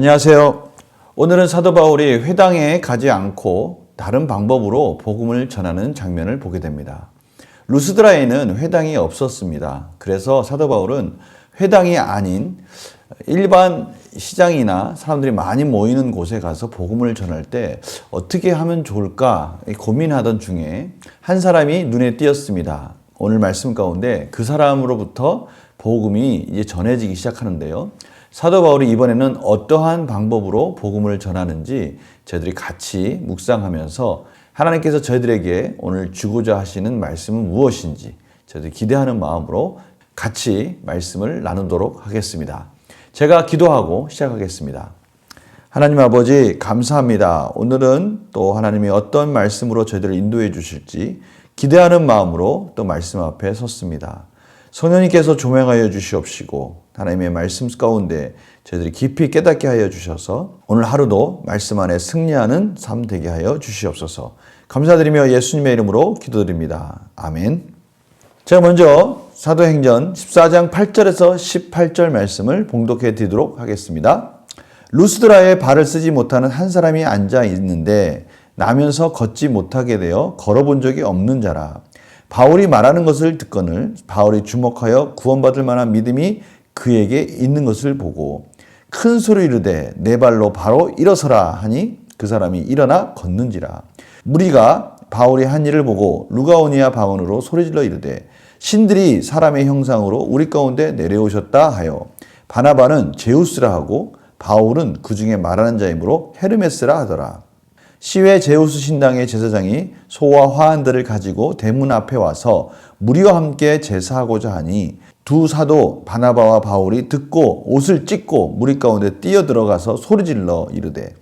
안녕하세요. 오늘은 사도 바울이 회당에 가지 않고 다른 방법으로 복음을 전하는 장면을 보게 됩니다. 루스드라에는 회당이 없었습니다. 그래서 사도 바울은 회당이 아닌 일반 시장이나 사람들이 많이 모이는 곳에 가서 복음을 전할 때 어떻게 하면 좋을까 고민하던 중에 한 사람이 눈에 띄었습니다. 오늘 말씀 가운데 그 사람으로부터 복음이 이제 전해지기 시작하는데요. 사도 바울이 이번에는 어떠한 방법으로 복음을 전하는지 저희들이 같이 묵상하면서 하나님께서 저희들에게 오늘 주고자 하시는 말씀은 무엇인지 저희들이 기대하는 마음으로 같이 말씀을 나누도록 하겠습니다. 제가 기도하고 시작하겠습니다. 하나님 아버지 감사합니다. 오늘은 또 하나님이 어떤 말씀으로 저희들을 인도해 주실지 기대하는 마음으로 또 말씀 앞에 섰습니다. 성령님께서 조명하여 주시옵시고 하나님의 말씀 가운데 저희들이 깊이 깨닫게 하여 주셔서 오늘 하루도 말씀 안에 승리하는 삶 되게 하여 주시옵소서. 감사드리며 예수님의 이름으로 기도드립니다. 아멘. 제가 먼저 사도행전 14장 8절에서 18절 말씀을 봉독해 드리도록 하겠습니다. 루스드라에 발을 쓰지 못하는 한 사람이 앉아 있는데 나면서 걷지 못하게 되어 걸어본 적이 없는 자라. 바울이 말하는 것을 듣거늘 바울이 주목하여 구원받을 만한 믿음이 그에게 있는 것을 보고 큰 소리 이르되 내 발로 바로 일어서라 하니 그 사람이 일어나 걷는지라. 무리가 바울이 한 일을 보고 루가오니아 방언으로 소리질러 이르되 신들이 사람의 형상으로 우리 가운데 내려오셨다 하여 바나바는 제우스라 하고 바울은 그 중에 말하는 자이므로 헤르메스라 하더라 시외 제우스 신당의 제사장이 소와 화환들을 가지고 대문 앞에 와서 무리와 함께 제사하고자 하니 두 사도 바나바와 바울이 듣고 옷을 찢고 무리 가운데 뛰어 들어가서 소리질러 이르되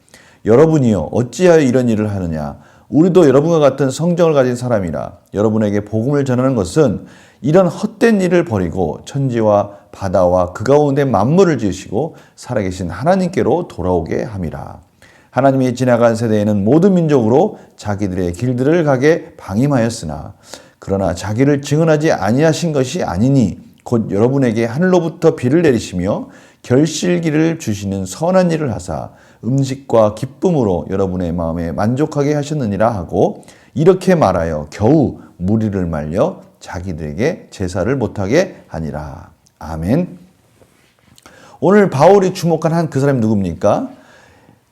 여러분이여 어찌하여 이런 일을 하느냐 우리도 여러분과 같은 성정을 가진 사람이라 여러분에게 복음을 전하는 것은 이런 헛된 일을 버리고 천지와 바다와 그 가운데 만물을 지으시고 살아계신 하나님께로 돌아오게 함이라. 하나님이 지나간 세대에는 모든 민족으로 자기들의 길들을 가게 방임하였으나 그러나 자기를 증언하지 아니하신 것이 아니니 곧 여러분에게 하늘로부터 비를 내리시며 결실기를 주시는 선한 일을 하사 음식과 기쁨으로 여러분의 마음에 만족하게 하셨느니라 하고 이렇게 말하여 겨우 무리를 말려 자기들에게 제사를 못하게 하니라. 아멘. 오늘 바울이 주목한 한 그 사람이 누굽니까?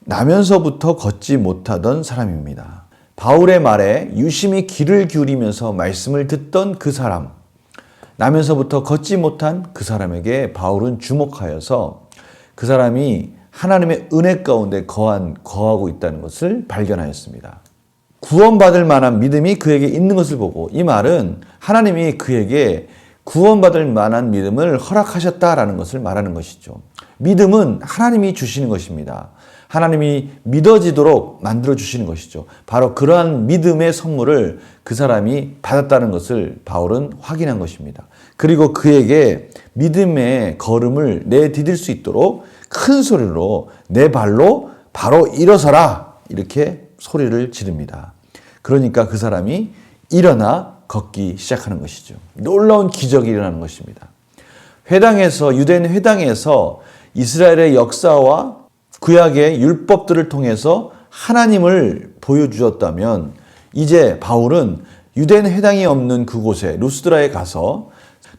나면서부터 걷지 못하던 사람입니다. 바울의 말에 유심히 귀를 기울이면서 말씀을 듣던 그 사람, 나면서부터 걷지 못한 그 사람에게 바울은 주목하여서 그 사람이 하나님의 은혜 가운데 거한, 거하고 있다는 것을 발견하였습니다. 구원받을 만한 믿음이 그에게 있는 것을 보고 이 말은 하나님이 그에게 구원받을 만한 믿음을 허락하셨다라는 것을 말하는 것이죠. 믿음은 하나님이 주시는 것입니다. 하나님이 믿어지도록 만들어 주시는 것이죠. 바로 그러한 믿음의 선물을 그 사람이 받았다는 것을 바울은 확인한 것입니다. 그리고 그에게 믿음의 걸음을 내디딜 수 있도록 큰 소리로 내 발로 바로 일어서라 이렇게 소리를 지릅니다. 그러니까 그 사람이 일어나 걷기 시작하는 것이죠. 놀라운 기적이 일어나는 것입니다. 회당에서 유대인 회당에서 이스라엘의 역사와 구약의 율법들을 통해서 하나님을 보여주었다면 이제 바울은 유대인 회당이 없는 그곳에 루스드라에 가서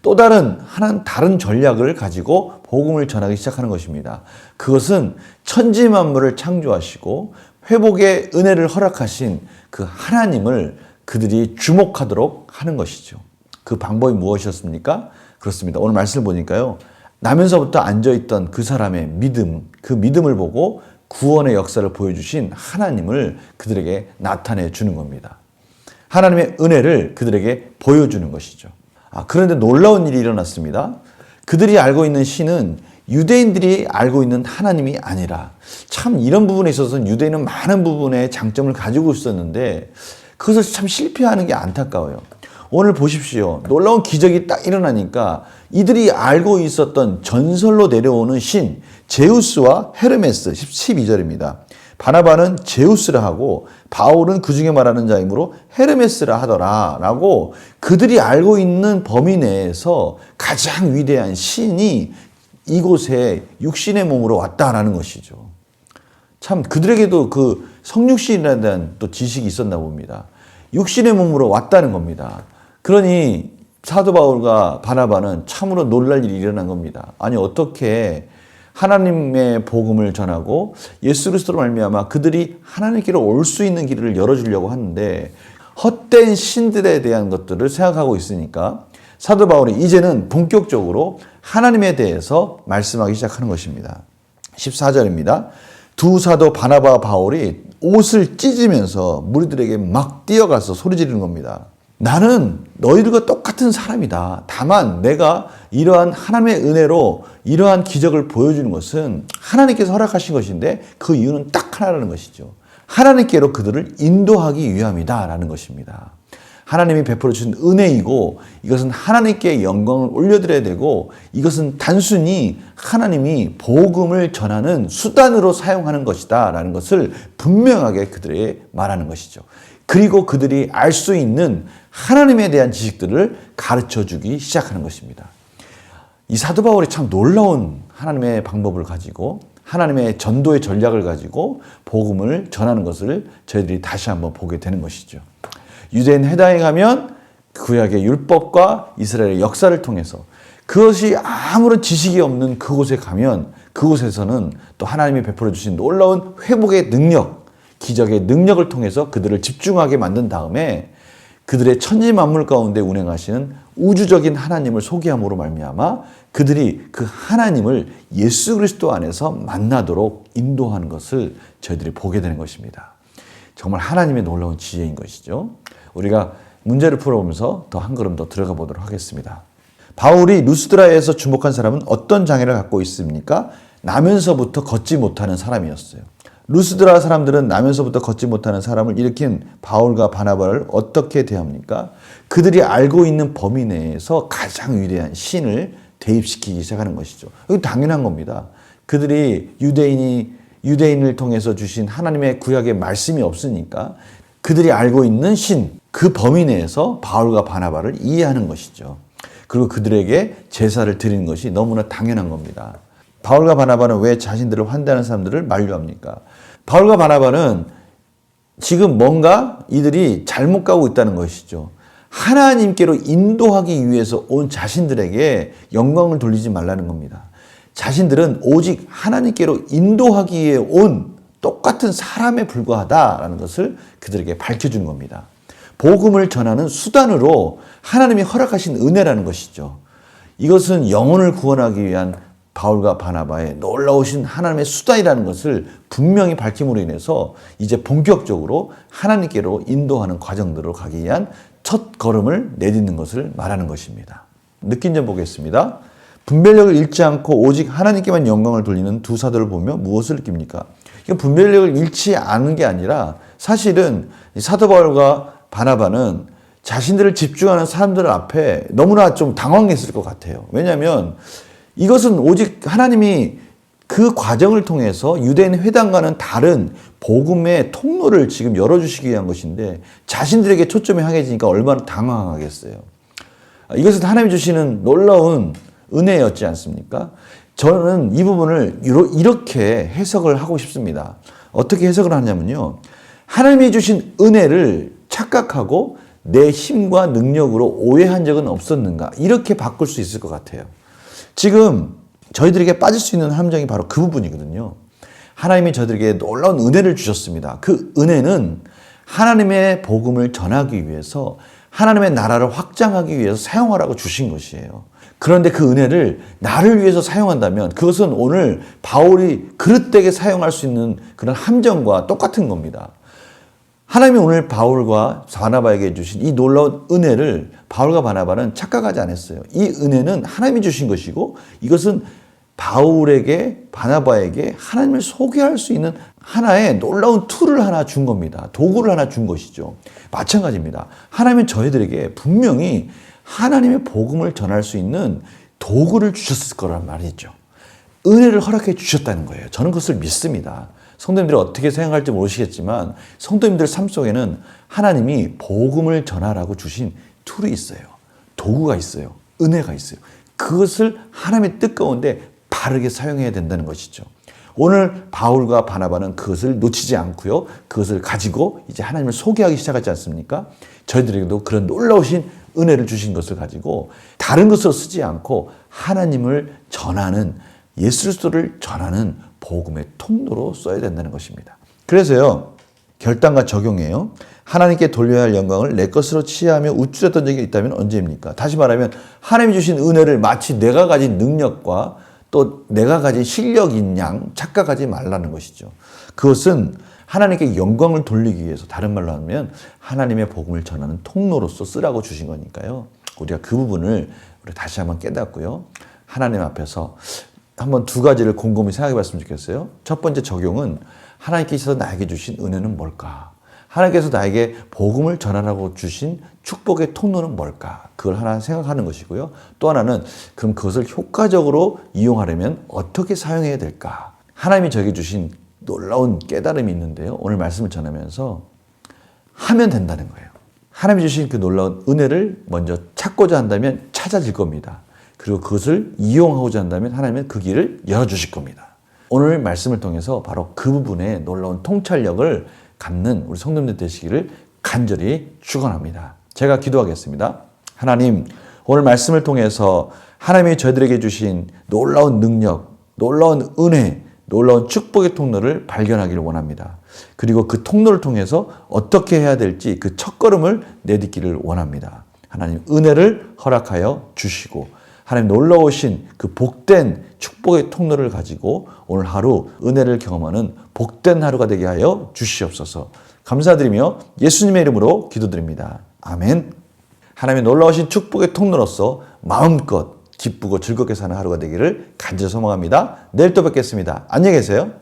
또 다른 하나는 다른 전략을 가지고 복음을 전하기 시작하는 것입니다. 그것은 천지 만물을 창조하시고 회복의 은혜를 허락하신 그 하나님을 그들이 주목하도록 하는 것이죠. 그 방법이 무엇이었습니까? 그렇습니다. 오늘 말씀을 보니까요. 나면서부터 앉아있던 그 사람의 믿음, 그 믿음을 보고 구원의 역사를 보여주신 하나님을 그들에게 나타내 주는 겁니다. 하나님의 은혜를 그들에게 보여주는 것이죠. 아, 그런데 놀라운 일이 일어났습니다. 그들이 알고 있는 신은 유대인들이 알고 있는 하나님이 아니라 참 이런 부분에 있어서는 유대인은 많은 부분에 장점을 가지고 있었는데 그것을 참 실패하는 게 안타까워요. 오늘 보십시오. 놀라운 기적이 딱 일어나니까 이들이 알고 있었던 전설로 내려오는 신 제우스와 헤르메스 12절입니다. 바나바는 제우스라 하고 바울은 그 중에 말하는 자이므로 헤르메스라 하더라 라고 그들이 알고 있는 범위 내에서 가장 위대한 신이 이곳에 육신의 몸으로 왔다라는 것이죠. 참 그들에게도 그 성육신이라는 대한 또 지식이 있었나 봅니다. 육신의 몸으로 왔다는 겁니다. 그러니 사도 바울과 바나바는 참으로 놀랄 일이 일어난 겁니다. 아니 어떻게 하나님의 복음을 전하고 예수 그리스도로 말미암아 그들이 하나님께로 올 수 있는 길을 열어주려고 하는데 헛된 신들에 대한 것들을 생각하고 있으니까 사도 바울이 이제는 본격적으로 하나님에 대해서 말씀하기 시작하는 것입니다. 14절입니다. 두 사도 바나바와 바울이 옷을 찢으면서 무리들에게 막 뛰어가서 소리 지르는 겁니다. 나는 너희들과 똑같은 사람이다. 다만 내가 이러한 하나님의 은혜로 이러한 기적을 보여주는 것은 하나님께서 허락하신 것인데 그 이유는 딱 하나라는 것이죠. 하나님께로 그들을 인도하기 위함이다라는 것입니다. 하나님이 베풀어 주신 은혜이고 이것은 하나님께 영광을 올려드려야 되고 이것은 단순히 하나님이 복음을 전하는 수단으로 사용하는 것이다 라는 것을 분명하게 그들에게 말하는 것이죠. 그리고 그들이 알 수 있는 하나님에 대한 지식들을 가르쳐 주기 시작하는 것입니다. 이 사도 바울이 참 놀라운 하나님의 방법을 가지고 하나님의 전도의 전략을 가지고 복음을 전하는 것을 저희들이 다시 한번 보게 되는 것이죠. 유대인 회당에 가면 구약의 율법과 이스라엘의 역사를 통해서 그것이 아무런 지식이 없는 그곳에 가면 그곳에서는 또 하나님이 베풀어 주신 놀라운 회복의 능력, 기적의 능력을 통해서 그들을 집중하게 만든 다음에 그들의 천지 만물 가운데 운행하시는 우주적인 하나님을 소개함으로 말미암아 그들이 그 하나님을 예수 그리스도 안에서 만나도록 인도하는 것을 저희들이 보게 되는 것입니다. 정말 하나님의 놀라운 지혜인 것이죠. 우리가 문제를 풀어보면서 더 한 걸음 더 들어가 보도록 하겠습니다. 바울이 루스드라에서 주목한 사람은 어떤 장애를 갖고 있습니까? 나면서부터 걷지 못하는 사람이었어요. 루스드라 사람들은 나면서부터 걷지 못하는 사람을 일으킨 바울과 바나바를 어떻게 대합니까? 그들이 알고 있는 범위 내에서 가장 위대한 신을 대입시키기 시작하는 것이죠. 이건 당연한 겁니다. 그들이 유대인이 유대인을 통해서 주신 하나님의 구약의 말씀이 없으니까 그들이 알고 있는 신, 그 범위 내에서 바울과 바나바를 이해하는 것이죠. 그리고 그들에게 제사를 드리는 것이 너무나 당연한 겁니다. 바울과 바나바는 왜 자신들을 환대하는 사람들을 만류합니까? 바울과 바나바는 지금 뭔가 이들이 잘못 가고 있다는 것이죠. 하나님께로 인도하기 위해서 온 자신들에게 영광을 돌리지 말라는 겁니다. 자신들은 오직 하나님께로 인도하기 위해 온 똑같은 사람에 불과하다라는 것을 그들에게 밝혀준 겁니다. 복음을 전하는 수단으로 하나님이 허락하신 은혜라는 것이죠. 이것은 영혼을 구원하기 위한 바울과 바나바의 놀라우신 하나님의 수단이라는 것을 분명히 밝힘으로 인해서 이제 본격적으로 하나님께로 인도하는 과정들로 가기 위한 첫 걸음을 내딛는 것을 말하는 것입니다. 느낀 점 보겠습니다. 분별력을 잃지 않고 오직 하나님께만 영광을 돌리는 두 사도를 보며 무엇을 느낍니까? 분별력을 잃지 않은 게 아니라 사실은 사도 바울과 바나바는 자신들을 집중하는 사람들 앞에 너무나 좀 당황했을 것 같아요. 왜냐하면 이것은 오직 하나님이 그 과정을 통해서 유대인 회당과는 다른 복음의 통로를 지금 열어주시기 위한 것인데 자신들에게 초점이 향해지니까 얼마나 당황하겠어요. 이것은 하나님이 주시는 놀라운 은혜였지 않습니까? 저는 이 부분을 이렇게 해석을 하고 싶습니다. 어떻게 해석을 하냐면요. 하나님이 주신 은혜를 착각하고 내 힘과 능력으로 오해한 적은 없었는가? 이렇게 바꿀 수 있을 것 같아요. 지금 저희들에게 빠질 수 있는 함정이 바로 그 부분이거든요. 하나님이 저희들에게 놀라운 은혜를 주셨습니다. 그 은혜는 하나님의 복음을 전하기 위해서 하나님의 나라를 확장하기 위해서 사용하라고 주신 것이에요. 그런데 그 은혜를 나를 위해서 사용한다면 그것은 오늘 바울이 그릇되게 사용할 수 있는 그런 함정과 똑같은 겁니다. 하나님이 오늘 바울과 바나바에게 주신 이 놀라운 은혜를 바울과 바나바는 착각하지 않았어요. 이 은혜는 하나님이 주신 것이고 이것은 바울에게 바나바에게 하나님을 소개할 수 있는 하나의 놀라운 툴을 하나 준 겁니다. 도구를 하나 준 것이죠. 마찬가지입니다. 하나님은 저희들에게 분명히 하나님의 복음을 전할 수 있는 도구를 주셨을 거란 말이죠. 은혜를 허락해 주셨다는 거예요. 저는 그것을 믿습니다. 성도님들이 어떻게 생각할지 모르시겠지만 성도님들 삶 속에는 하나님이 복음을 전하라고 주신 툴이 있어요. 도구가 있어요. 은혜가 있어요. 그것을 하나님의 뜻 가운데 바르게 사용해야 된다는 것이죠. 오늘 바울과 바나바는 그것을 놓치지 않고요. 그것을 가지고 이제 하나님을 소개하기 시작하지 않습니까? 저희들에게도 그런 놀라우신 은혜를 주신 것을 가지고 다른 것으로 쓰지 않고 하나님을 전하는 예수 그리스도를 전하는 복음의 통로로 써야 된다는 것입니다. 그래서요. 결단과 적용이에요. 하나님께 돌려야 할 영광을 내 것으로 취하며 우쭐했던 적이 있다면 언제입니까? 다시 말하면 하나님이 주신 은혜를 마치 내가 가진 능력과 또 내가 가진 실력인 양 착각하지 말라는 것이죠. 그것은 하나님께 영광을 돌리기 위해서 다른 말로 하면 하나님의 복음을 전하는 통로로서 쓰라고 주신 거니까요. 우리가 그 부분을 우리 다시 한번 깨닫고요. 하나님 앞에서 한번 두 가지를 곰곰이 생각해 봤으면 좋겠어요. 첫 번째 적용은 하나님께서 나에게 주신 은혜는 뭘까? 하나님께서 나에게 복음을 전하라고 주신 축복의 통로는 뭘까? 그걸 하나 생각하는 것이고요. 또 하나는 그럼 그것을 효과적으로 이용하려면 어떻게 사용해야 될까? 하나님이 저에게 주신 놀라운 깨달음이 있는데요. 오늘 말씀을 전하면서 하면 된다는 거예요. 하나님이 주신 그 놀라운 은혜를 먼저 찾고자 한다면 찾아질 겁니다. 그리고 그것을 이용하고자 한다면 하나님은 그 길을 열어주실 겁니다. 오늘 말씀을 통해서 바로 그 부분에 놀라운 통찰력을 갖는 우리 성도님들 되시기를 간절히 축원합니다. 제가 기도하겠습니다. 하나님, 오늘 말씀을 통해서 하나님이 저희들에게 주신 놀라운 능력, 놀라운 은혜, 놀라운 축복의 통로를 발견하기를 원합니다. 그리고 그 통로를 통해서 어떻게 해야 될지 그 첫걸음을 내딛기를 원합니다. 하나님 은혜를 허락하여 주시고 하나님 놀라우신 그 복된 축복의 통로를 가지고 오늘 하루 은혜를 경험하는 복된 하루가 되게 하여 주시옵소서. 감사드리며 예수님의 이름으로 기도드립니다. 아멘. 하나님의 놀라우신 축복의 통로로서 마음껏 기쁘고 즐겁게 사는 하루가 되기를 간절히 소망합니다. 내일 또 뵙겠습니다. 안녕히 계세요.